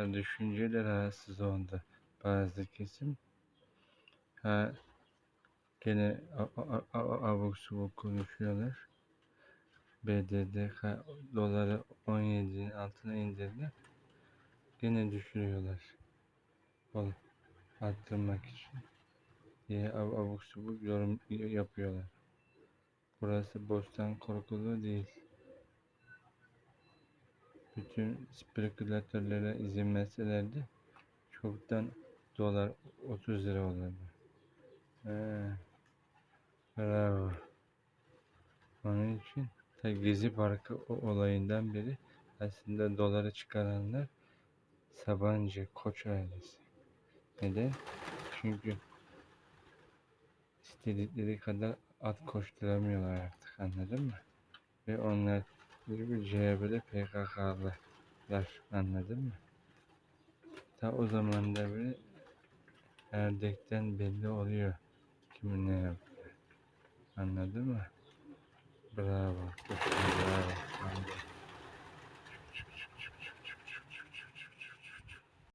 e, düşünceyle rahatsız oldu bazı kesim. Ha, gene abuk subuk konuşuyorlar. BDDK doları 17'nin altına indirdi. Gene düşürüyorlar. Ol, arttırmak için. Diye ab- abuk subuk yorum yapıyorlar. Burası bostan korkulu değil. Bütün spekülatörlere izin verselerdi çoktan dolar 30 lira olurdu. He, bravo. Onun için ta Gezi Parkı olayından beri aslında doları çıkaranlar Sabancı Koç ailesi. Neden? Çünkü istedikleri kadar at koşturamıyorlar artık anladın mı? Ve onlar bir CHP'de PKK'lılar anladın mı? Ta o zaman da bile Erdek'ten belli oluyor kimin ne yaptığı. Anladın mı? Bravo. Bravo.